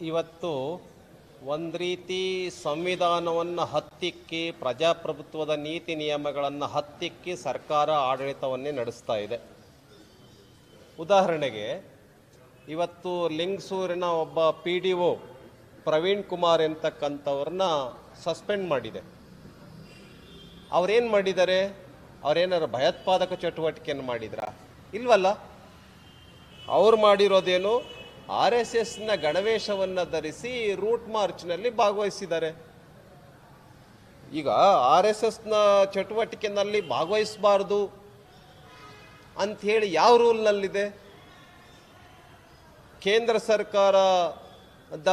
ಇವತ್ತು ಒಂದು ರೀತಿ ಸಂವಿಧಾನವನ್ನು ಹತ್ತಿಕ್ಕಿ ಪ್ರಜಾಪ್ರಭುತ್ವದ ನೀತಿ ನಿಯಮಗಳನ್ನು ಹತ್ತಿಕ್ಕಿ ಸರ್ಕಾರ ಆಡಳಿತವನ್ನೇ ನಡೆಸ್ತಾ ಇದೆ. ಉದಾಹರಣೆಗೆ ಇವತ್ತು ಲಿಂಗ್ಸೂರಿನ ಒಬ್ಬ P D O Praveen Kumar ಎಂತಕ್ಕಂಥವ್ರನ್ನ suspend ಮಾಡಿದೆ. ಅವ್ರೇನು ಮಾಡಿದ್ದಾರೆ? ಅವ್ರೇನಾರು ಭಯೋತ್ಪಾದಕ ಚಟುವಟಿಕೆಯನ್ನು ಮಾಡಿದ್ರಾ? ಇಲ್ವಲ್ಲ? ಅವ್ರು ಮಾಡಿರೋದೇನು? ಆರ್ ಎಸ್ ಎಸ್ನ ಗಣವೇಶವನ್ನು ಧರಿಸಿ ರೂಟ್ ಮಾರ್ಚ್ನಲ್ಲಿ ಭಾಗವಹಿಸಿದ್ದಾರೆ. ಈಗ ಆರ್ ಎಸ್ ಎಸ್ನ ಚಟುವಟಿಕೆನಲ್ಲಿ ಭಾಗವಹಿಸಬಾರ್ದು ಅಂಥೇಳಿ ಯಾವ ರೂಲ್ನಲ್ಲಿದೆ? ಕೇಂದ್ರ ಸರ್ಕಾರದ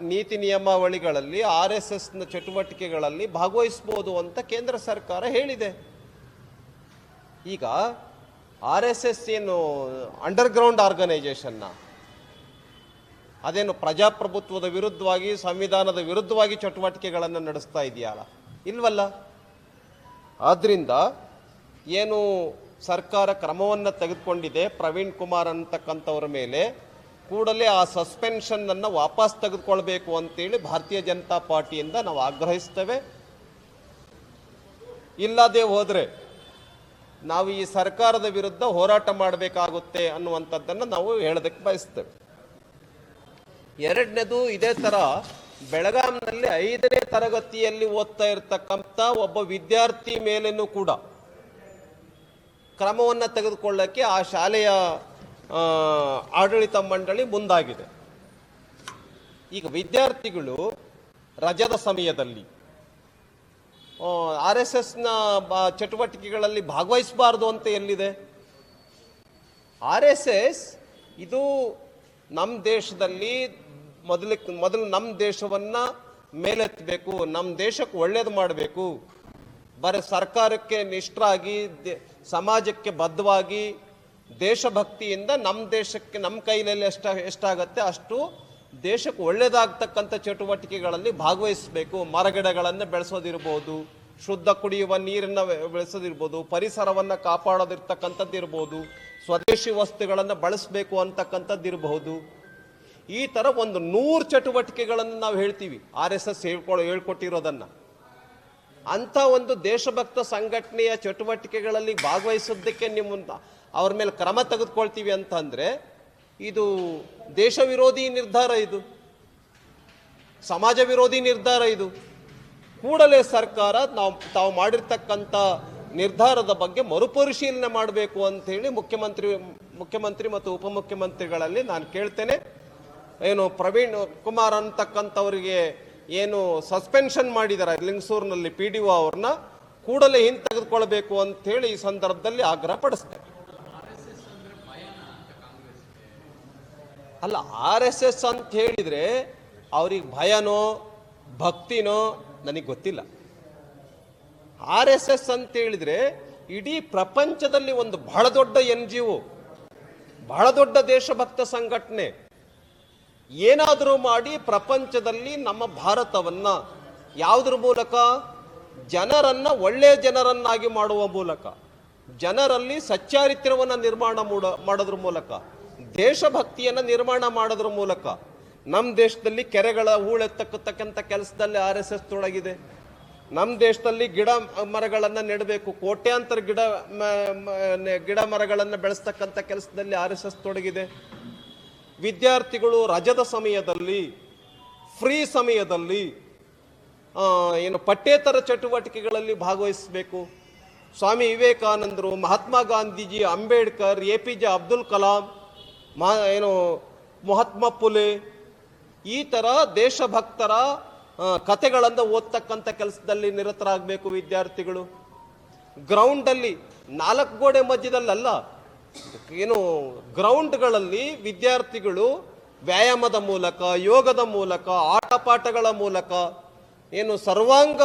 ನೀತಿ ನಿಯಮಾವಳಿಗಳಲ್ಲಿ ಆರ್ ಎಸ್ ಎಸ್ನ ಚಟುವಟಿಕೆಗಳಲ್ಲಿ ಭಾಗವಹಿಸ್ಬೋದು ಅಂತ ಕೇಂದ್ರ ಸರ್ಕಾರ ಹೇಳಿದೆ. ಈಗ ಆರ್ ಎಸ್ ಎಸ್ ಏನು ಅಂಡರ್ಗ್ರೌಂಡ್ ಆರ್ಗನೈಜೇಷನ್ನ ಅದೇನು ಪ್ರಜಾಪ್ರಭುತ್ವದ ವಿರುದ್ಧವಾಗಿ, ಸಂವಿಧಾನದ ವಿರುದ್ಧವಾಗಿ ಚಟುವಟಿಕೆಗಳನ್ನು ನಡೆಸ್ತಾ ಇದೆಯಲ್ಲ? ಇಲ್ವಲ್ಲ? ಆದ್ದರಿಂದ ಏನು ಸರ್ಕಾರ ಕ್ರಮವನ್ನು ತೆಗೆದುಕೊಂಡಿದೆ, ಪ್ರವೀಣ್ ಕುಮಾರ್ ಅಂತಕ್ಕಂಥವ್ರ ಮೇಲೆ, ಕೂಡಲೇ ಆ ಸಸ್ಪೆನ್ಷನ್ನನ್ನು ವಾಪಸ್ ತೆಗೆದುಕೊಳ್ಬೇಕು ಅಂತೇಳಿ ಭಾರತೀಯ ಜನತಾ ಪಾರ್ಟಿಯಿಂದ ನಾವು ಆಗ್ರಹಿಸ್ತೇವೆ. ಇಲ್ಲದೆ ಹೋದರೆ ನಾವು ಈ ಸರ್ಕಾರದ ವಿರುದ್ಧ ಹೋರಾಟ ಮಾಡಬೇಕಾಗುತ್ತೆ ಅನ್ನುವಂಥದ್ದನ್ನು ನಾವು ಹೇಳೋದಕ್ಕೆ ಬಯಸ್ತೇವೆ. ಎರಡನೇದು ಇದೇ ಥರ ಬೆಳಗಾಂನಲ್ಲಿ ಐದನೇ ತರಗತಿಯಲ್ಲಿ ಓದ್ತಾ ಇರತಕ್ಕಂಥ ಒಬ್ಬ ವಿದ್ಯಾರ್ಥಿ ಮೇಲೇನೂ ಕೂಡ ಕ್ರಮವನ್ನು ತೆಗೆದುಕೊಳ್ಳಕ್ಕೆ ಆ ಶಾಲೆಯ ಆಡಳಿತ ಮಂಡಳಿ ಮುಂದಾಗಿದೆ. ಈಗ ವಿದ್ಯಾರ್ಥಿಗಳು ರಜದ ಸಮಯದಲ್ಲಿ ಆರ್ ಎಸ್ ಎಸ್ನ ಚಟುವಟಿಕೆಗಳಲ್ಲಿ ಭಾಗವಹಿಸಬಾರ್ದು ಅಂತ ಎಲ್ಲಿದೆ? ಆರ್ ಎಸ್ ಇದು ನಮ್ಮ ದೇಶದಲ್ಲಿ ಮೊದಲಕ್ಕೆ ಮೊದಲು ನಮ್ಮ ದೇಶವನ್ನು ಮೇಲೆತ್ತಬೇಕು ನಮ್ಮ ದೇಶಕ್ಕೆ ಒಳ್ಳೇದು ಮಾಡಬೇಕು. ಬರೀ ಸರ್ಕಾರಕ್ಕೆ ನಿಷ್ಠರಾಗಿ ಸಮಾಜಕ್ಕೆ ಬದ್ಧವಾಗಿ, ದೇಶಭಕ್ತಿಯಿಂದ ನಮ್ಮ ದೇಶಕ್ಕೆ ನಮ್ಮ ಕೈಯಲ್ಲಿ ಎಷ್ಟ, ಎಷ್ಟಾಗತ್ತೆ ಅಷ್ಟು ದೇಶಕ್ಕೆ ಒಳ್ಳೇದಾಗ್ತಕ್ಕಂಥ ಚಟುವಟಿಕೆಗಳಲ್ಲಿ ಭಾಗವಹಿಸಬೇಕು. ಮರಗಿಡಗಳನ್ನು ಬೆಳೆಸೋದಿರ್ಬೋದು, ಶುದ್ಧ ಕುಡಿಯುವ ನೀರನ್ನು ಬೆಳೆಸೋದಿರ್ಬೋದು, ಪರಿಸರವನ್ನು ಕಾಪಾಡೋದಿರ್ತಕ್ಕಂಥದ್ದು ಇರ್ಬೋದು ಸ್ವದೇಶಿ ವಸ್ತುಗಳನ್ನು ಬಳಸಬೇಕು ಅಂತಕ್ಕಂಥದ್ದು ಇರಬಹುದು ಈ ಥರ ಒಂದು ನೂರು ಚಟುವಟಿಕೆಗಳನ್ನು ನಾವು ಹೇಳ್ತೀವಿ. ಆರ್ ಎಸ್ ಎಸ್ ಹೇಳ್ಕೊಟ್ಟಿರೋದನ್ನು. ಅಂಥ ಒಂದು ದೇಶಭಕ್ತ ಸಂಘಟನೆಯ ಚಟುವಟಿಕೆಗಳಲ್ಲಿ ಭಾಗವಹಿಸೋದಕ್ಕೆ ನಿಮ್ಮ ಅವ್ರ ಮೇಲೆ ಕ್ರಮ ತೆಗೆದುಕೊಳ್ತೀವಿ ಅಂತಂದರೆ ಇದು ದೇಶ ವಿರೋಧಿ ನಿರ್ಧಾರ ಇದು. ಸಮಾಜ ವಿರೋಧಿ ನಿರ್ಧಾರ ಇದು. ಕೂಡಲೇ ಸರ್ಕಾರ ನಾವು, ತಾವು ಮಾಡಿರ್ತಕ್ಕಂಥ ನಿರ್ಧಾರದ ಬಗ್ಗೆ ಮರುಪರಿಶೀಲನೆ ಮಾಡಬೇಕು ಅಂತ ಹೇಳಿ ಮುಖ್ಯಮಂತ್ರಿ ಮುಖ್ಯಮಂತ್ರಿ ಮತ್ತು ಉಪಮುಖ್ಯಮಂತ್ರಿಗಳಲ್ಲಿ ನಾನು ಕೇಳ್ತೇನೆ. ಏನು ಪ್ರವೀಣ್ ಕುಮಾರ್ ಅಂತಕ್ಕಂಥವರಿಗೆ ಏನು ಸಸ್ಪೆನ್ಷನ್ ಮಾಡಿದ್ದಾರೆ ಲಿಂಗಸೂರಿನಲ್ಲಿ ಪಿ ಡಿ ಒ ಅವ್ರನ್ನ ಕೂಡಲೇ ಹಿಂದೆ ತೆಗೆದುಕೊಳ್ಬೇಕು ಅಂತೇಳಿ ಈ ಸಂದರ್ಭದಲ್ಲಿ ಆಗ್ರಹ ಪಡಿಸ್ತಾರೆ. ಅಲ್ಲ, ಆರ್ ಎಸ್ ಎಸ್ ಅಂತ ಹೇಳಿದ್ರೆ ಅವ್ರಿಗೆ ಭಯನೋ, ಭಕ್ತಿನೋ ನನಗೆ ಗೊತ್ತಿಲ್ಲ. ಆರ್ ಎಸ್ ಎಸ್ ಅಂತ ಹೇಳಿದ್ರೆ ಇಡೀ ಪ್ರಪಂಚದಲ್ಲಿ ಒಂದು ಬಹಳ ದೊಡ್ಡ ಎನ್ ಜಿ ಒ, ಬಹಳ ದೊಡ್ಡ ದೇಶಭಕ್ತ ಸಂಘಟನೆ. ಏನಾದರೂ ಮಾಡಿ ಪ್ರಪಂಚದಲ್ಲಿ ನಮ್ಮ ಭಾರತವನ್ನ ಯಾವುದ್ರ ಮೂಲಕ? ಜನರನ್ನ ಒಳ್ಳೆಯ ಜನರನ್ನಾಗಿ ಮಾಡುವ ಮೂಲಕ. ಜನರಲ್ಲಿ ಸಚ್ಚಾರಿತ್ರ್ಯವನ್ನು ನಿರ್ಮಾಣ ಮೂಡ, ಮಾಡೋದ್ರ ಮೂಲಕ. ದೇಶಭಕ್ತಿಯನ್ನ ನಿರ್ಮಾಣ ಮಾಡೋದ್ರ ಮೂಲಕ. ನಮ್ಮ ದೇಶದಲ್ಲಿ ಕೆರೆಗಳ ಹೂಳೆತ್ತಕ್ಕಂಥ ಕೆಲಸದಲ್ಲಿ ಆರ್ ಎಸ್ ಎಸ್ ತೊಡಗಿದೆ. ನಮ್ಮ ದೇಶದಲ್ಲಿ ಗಿಡ ಮರಗಳನ್ನು ನೆಡಬೇಕು. ಕೋಟ್ಯಾಂತರ ಗಿಡ ಗಿಡ ಮರಗಳನ್ನು ಬೆಳೆಸ್ತಕ್ಕಂಥ ಕೆಲಸದಲ್ಲಿ ಆರ್ ಎಸ್ ಎಸ್ ತೊಡಗಿದೆ. ವಿದ್ಯಾರ್ಥಿಗಳು ರಜದ ಸಮಯದಲ್ಲಿ, ಫ್ರೀ ಸಮಯದಲ್ಲಿ ಏನು ಪಠ್ಯೇತರ ಚಟುವಟಿಕೆಗಳಲ್ಲಿ ಭಾಗವಹಿಸಬೇಕು. ಸ್ವಾಮಿ ವಿವೇಕಾನಂದರು, Mahatma Gandhiji, Ambedkar, A P J Abdul Kalam, ಮಾ, ಏನು, ಮಹಾತ್ಮ ಪುಲೆ ಈ ಥರ ದೇಶಭಕ್ತರ ಕತೆಗಳನ್ನು ಓದ್ತಕ್ಕಂಥ ಕೆಲಸದಲ್ಲಿ ನಿರತರಾಗಬೇಕು ವಿದ್ಯಾರ್ಥಿಗಳು. ಗ್ರೌಂಡಲ್ಲಿ ನಾಲ್ಕು ಗೋಡೆ ಮಧ್ಯದಲ್ಲಲ್ಲ ಏನು ಗ್ರೌಂಡ್ಗಳಲ್ಲಿ ವಿದ್ಯಾರ್ಥಿಗಳು ವ್ಯಾಯಾಮದ ಮೂಲಕ, ಯೋಗದ ಮೂಲಕ, ಆಟಪಾಠಗಳ ಮೂಲಕ ಏನು ಸರ್ವಾಂಗ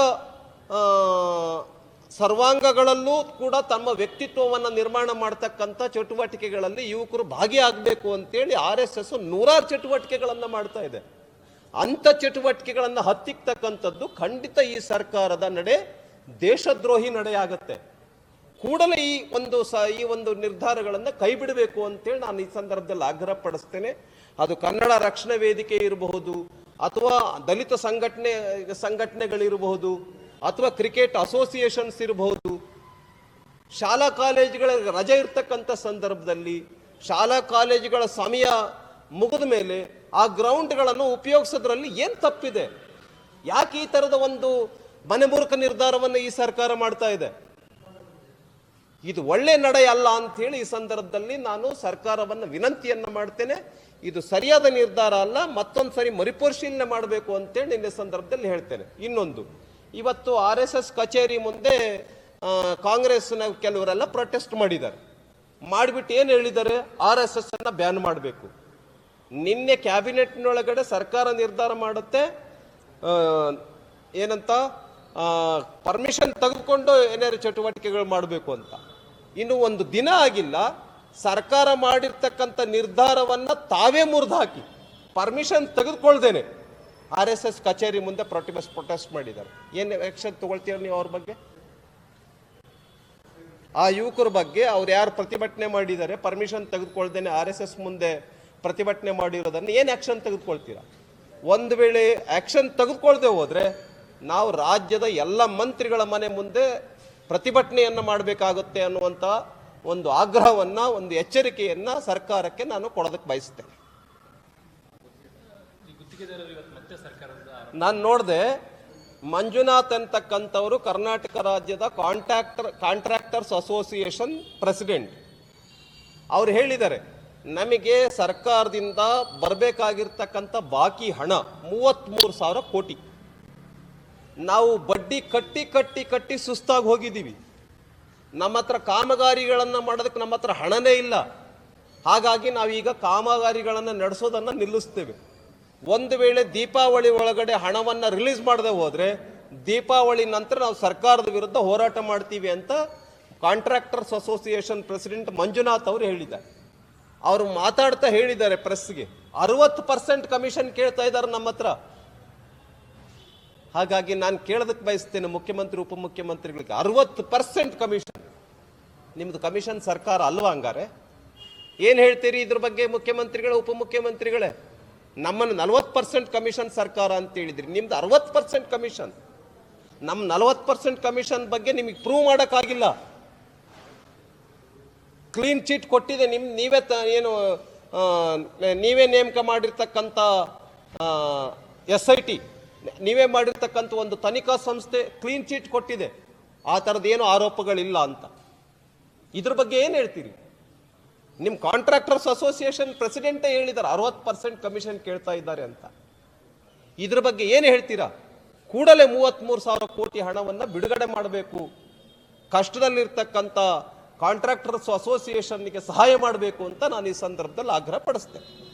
ಸರ್ವಾಂಗಗಳಲ್ಲೂ ಕೂಡ ತಮ್ಮ ವ್ಯಕ್ತಿತ್ವವನ್ನು ನಿರ್ಮಾಣ ಮಾಡ್ತಕ್ಕಂಥ ಚಟುವಟಿಕೆಗಳಲ್ಲಿ ಯುವಕರು ಭಾಗಿಯಾಗಬೇಕು ಅಂತೇಳಿ ಆರ್ ಎಸ್ ಎಸ್ ನೂರಾರು ಚಟುವಟಿಕೆಗಳನ್ನು ಮಾಡ್ತಾ ಇದೆ. ಅಂಥ ಚಟುವಟಿಕೆಗಳನ್ನು ಹತ್ತಿಕ್ತಕ್ಕಂಥದ್ದು ಖಂಡಿತ ಈ ಸರ್ಕಾರದ ನಡೆ ದೇಶದ್ರೋಹಿ ನಡೆಯಾಗತ್ತೆ. ಕೂಡಲೇ ಈ ಒಂದು ಸ, ಈ ಒಂದು ನಿರ್ಧಾರಗಳನ್ನು ಕೈ ಬಿಡಬೇಕು ಅಂತೇಳಿ ನಾನು ಈ ಸಂದರ್ಭದಲ್ಲಿ ಆಗ್ರಹ ಪಡಿಸ್ತೇನೆ ಅದು ಕನ್ನಡ ರಕ್ಷಣಾ ವೇದಿಕೆ ಇರಬಹುದು, ಅಥವಾ ದಲಿತ ಸಂಘಟನೆ, ಸಂಘಟನೆಗಳಿರಬಹುದು, ಅಥವಾ ಕ್ರಿಕೆಟ್ ಅಸೋಸಿಯೇಷನ್ಸ್ ಇರಬಹುದು. ಶಾಲಾ ಕಾಲೇಜುಗಳ ರಜೆ ಇರ್ತಕ್ಕಂಥ ಸಂದರ್ಭದಲ್ಲಿ ಶಾಲಾ ಕಾಲೇಜುಗಳ ಸಮಯ ಮುಗಿದ ಮೇಲೆ ಆ ಗ್ರೌಂಡ್ಗಳನ್ನು ಉಪಯೋಗಿಸೋದ್ರಲ್ಲಿ ಏನು ತಪ್ಪಿದೆ? ಯಾಕೆ ಈ ಥರದ ಒಂದು ಮನೆಮೂರ್ಖ ನಿರ್ಧಾರವನ್ನು ಈ ಸರ್ಕಾರ ಮಾಡ್ತಾ ಇದೆ? ಇದು ಒಳ್ಳೆ ನಡೆ ಅಲ್ಲ ಅಂಥೇಳಿ ಈ ಸಂದರ್ಭದಲ್ಲಿ ನಾನು ಸರ್ಕಾರವನ್ನು ವಿನಂತಿಯನ್ನು ಮಾಡ್ತೇನೆ. ಇದು ಸರಿಯಾದ ನಿರ್ಧಾರ ಅಲ್ಲ, ಮತ್ತೊಂದು ಸರಿ ಮರುಪರಿಶೀಲನೆ ಮಾಡಬೇಕು ಅಂತೇಳಿ ನಿನ್ನೆ ಸಂದರ್ಭದಲ್ಲಿ ಹೇಳ್ತೇನೆ. ಇನ್ನೊಂದು, ಇವತ್ತು ಆರ್ ಎಸ್ ಎಸ್ ಕಚೇರಿ ಮುಂದೆ ಕಾಂಗ್ರೆಸ್ನ ಕೆಲವರೆಲ್ಲ ಪ್ರೊಟೆಸ್ಟ್ ಮಾಡಿದ್ದಾರೆ. ಮಾಡಿಬಿಟ್ಟು ಏನು ಹೇಳಿದ್ದಾರೆ? ಆರ್ ಎಸ್ ಎಸ್ ಅನ್ನ ಬ್ಯಾನ್ ಮಾಡಬೇಕು. ನಿನ್ನೆ ಕ್ಯಾಬಿನೆಟ್ನೊಳಗಡೆ ಸರ್ಕಾರ ನಿರ್ಧಾರ ಮಾಡುತ್ತೆ. ಏನಂತ? ಪರ್ಮಿಷನ್ ತೆಗೆದುಕೊಂಡು ಏನಾದ್ರು ಚಟುವಟಿಕೆಗಳು ಮಾಡಬೇಕು ಅಂತ. ಇನ್ನು ಒಂದು ದಿನ ಆಗಿಲ್ಲ, ಸರ್ಕಾರ ಮಾಡಿರ್ತಕ್ಕಂಥ ನಿರ್ಧಾರವನ್ನ ತಾವೇ ಮುರಿದು ಹಾಕಿ ಪರ್ಮಿಷನ್ ತೆಗೆದುಕೊಳ್ದೇನೆ. ಆರ್ ಎಸ್ ಎಸ್ ಕಚೇರಿ ಮುಂದೆ ಪ್ರೊಟೆಸ್ಟ್ ಪ್ರೊಟೆಸ್ಟ್ ಮಾಡಿದ್ದಾರೆ. ಏನು ಆ್ಯಕ್ಷನ್ ತಗೊಳ್ತೀರ ನೀವು ಅವ್ರ ಬಗ್ಗೆ? ಆ ಯುವಕರ ಬಗ್ಗೆ ಅವ್ರು ಯಾರು ಪ್ರತಿಭಟನೆ ಮಾಡಿದ್ದಾರೆ ಪರ್ಮಿಷನ್ ತೆಗೆದುಕೊಳ್ದೇನೆ ಆರ್ ಎಸ್ ಎಸ್ ಮುಂದೆ ಪ್ರತಿಭಟನೆ ಮಾಡಿರೋದನ್ನು ಏನು ಆ್ಯಕ್ಷನ್ ತೆಗೆದುಕೊಳ್ತೀರಾ? ಒಂದು ವೇಳೆ ಆ್ಯಕ್ಷನ್ ತೆಗೆದುಕೊಳ್ದೆ ಹೋದರೆ, ನಾವು ರಾಜ್ಯದ ಎಲ್ಲ ಮಂತ್ರಿಗಳ ಮನೆ ಮುಂದೆ ಪ್ರತಿಭಟನೆಯನ್ನು ಮಾಡಬೇಕಾಗುತ್ತೆ ಅನ್ನುವಂಥ ಒಂದು ಆಗ್ರಹವನ್ನು, ಒಂದು ಎಚ್ಚರಿಕೆಯನ್ನು ಸರ್ಕಾರಕ್ಕೆ ನಾನು ಕೊಡೋದಕ್ಕೆ ಬಯಸ್ತೇನೆ. ನಾನು ನೋಡಿದೆ, ಮಂಜುನಾಥ್ ಅಂತಕ್ಕಂಥವರು ಕರ್ನಾಟಕ ರಾಜ್ಯದ ಕಾಂಟ್ರಾಕ್ಟರ್ ಕಾಂಟ್ರಾಕ್ಟರ್ಸ್ ಅಸೋಸಿಯೇಷನ್ ಪ್ರೆಸಿಡೆಂಟ್. ಅವ್ರು ಹೇಳಿದ್ದಾರೆ, ನಮಗೆ ಸರ್ಕಾರದಿಂದ ಬರಬೇಕಾಗಿರ್ತಕ್ಕಂಥ ಬಾಕಿ ಹಣ ಮೂವತ್ತ್ಮೂರು ಸಾವಿರ ಕೋಟಿ. ನಾವು ಬಡ್ಡಿ ಕಟ್ಟಿ ಕಟ್ಟಿ ಕಟ್ಟಿ ಸುಸ್ತಾಗಿ ಹೋಗಿದ್ದೀವಿ. ನಮ್ಮ ಹತ್ರ ಕಾಮಗಾರಿಗಳನ್ನು ಮಾಡೋದಕ್ಕೆ ನಮ್ಮ ಹತ್ರ ಹಣನೇ ಇಲ್ಲ. ಹಾಗಾಗಿ ನಾವೀಗ ಕಾಮಗಾರಿಗಳನ್ನು ನಡೆಸೋದನ್ನು ನಿಲ್ಲಿಸ್ತೇವೆ. ಒಂದು ವೇಳೆ ದೀಪಾವಳಿ ಒಳಗಡೆ ಹಣವನ್ನು ರಿಲೀಸ್ ಮಾಡದೆ ಹೋದರೆ, ದೀಪಾವಳಿ ನಂತರ ನಾವು ಸರ್ಕಾರದ ವಿರುದ್ಧ ಹೋರಾಟ ಮಾಡ್ತೀವಿ ಅಂತ ಕಾಂಟ್ರಾಕ್ಟರ್ಸ್ ಅಸೋಸಿಯೇಷನ್ ಪ್ರೆಸಿಡೆಂಟ್ ಮಂಜುನಾಥ್ ಅವರು ಹೇಳಿದ್ದಾರೆ. ಅವರು ಮಾತಾಡ್ತಾ ಹೇಳಿದ್ದಾರೆ ಪ್ರೆಸ್ಗೆ. ಅರವತ್ತು ಪರ್ಸೆಂಟ್ ಕಮಿಷನ್ ಕೇಳ್ತಾ ಇದ್ದಾರೆ ನಮ್ಮ ಹತ್ರ ಹಾಗಾಗಿ ನಾನು ಕೇಳೋದಕ್ಕೆ ಬಯಸ್ತೇನೆ ಮುಖ್ಯಮಂತ್ರಿ, ಉಪಮುಖ್ಯಮಂತ್ರಿಗಳಿಗೆ ಅರವತ್ತು ಪರ್ಸೆಂಟ್ ಕಮಿಷನ್. ನಿಮ್ಮದು ಕಮಿಷನ್ ಸರ್ಕಾರ ಅಲ್ವಾ ಹಂಗಾರೆ? ಏನು ಹೇಳ್ತೀರಿ ಇದ್ರ ಬಗ್ಗೆ ಮುಖ್ಯಮಂತ್ರಿಗಳೇ, ಉಪಮುಖ್ಯಮಂತ್ರಿಗಳೇ? ನಮ್ಮನ್ನು ನಲವತ್ತು ಪರ್ಸೆಂಟ್ ಕಮಿಷನ್ ಸರ್ಕಾರ ಅಂತ ಹೇಳಿದ್ರಿ. ನಿಮ್ದು ಅರವತ್ತು ಪರ್ಸೆಂಟ್ ಕಮಿಷನ್. ನಮ್ಮ ನಲವತ್ತು ಪರ್ಸೆಂಟ್ ಕಮಿಷನ್ ಬಗ್ಗೆ ನಿಮಗೆ ಪ್ರೂವ್ ಮಾಡೋಕ್ಕಾಗಿಲ್ಲ. ಕ್ಲೀನ್ ಚೀಟ್ ಕೊಟ್ಟಿದೆ ನಿಮ್, ನೀವೇ ತ, ಏನು ನೀವೇ ನೇಮಕ ಮಾಡಿರ್ತಕ್ಕಂಥ ಎಸ್ ಐ ಟಿ. ನೀವೇ ಮಾಡಿರ್ತಕ್ಕಂಥ ಒಂದು ತನಿಖಾ ಸಂಸ್ಥೆ ಕ್ಲೀನ್ ಚೀಟ್ ಕೊಟ್ಟಿದೆ. ಆ ಥರದ್ದೇನು ಆರೋಪಗಳಿಲ್ಲ ಅಂತ. ಇದ್ರ ಬಗ್ಗೆ ಏನು ಹೇಳ್ತೀರಿ? ನಿಮ್ಮ ಕಾಂಟ್ರಾಕ್ಟರ್ಸ್ ಅಸೋಸಿಯೇಷನ್ ಪ್ರೆಸಿಡೆಂಟೇ ಹೇಳಿದ್ದಾರೆ ಅರವತ್ತು ಪರ್ಸೆಂಟ್ ಕಮಿಷನ್ ಕೇಳ್ತಾ ಇದ್ದಾರೆ ಅಂತ. ಇದ್ರ ಬಗ್ಗೆ ಏನು ಹೇಳ್ತೀರಾ? ಕೂಡಲೇ ಮೂವತ್ತ್ಮೂರು ಸಾವಿರ ಕೋಟಿ ಹಣವನ್ನು ಬಿಡುಗಡೆ ಮಾಡಬೇಕು. ಕಷ್ಟದಲ್ಲಿರ್ತಕ್ಕಂಥ ಕಾಂಟ್ರಾಕ್ಟರ್ಸ್ ಅಸೋಸಿಯೇಷನ್ಗೆ ಸಹಾಯ ಮಾಡಬೇಕು ಅಂತ ನಾನು ಈ ಸಂದರ್ಭದಲ್ಲಿ ಆಗ್ರಹ ಪಡಿಸ್ತೇನೆ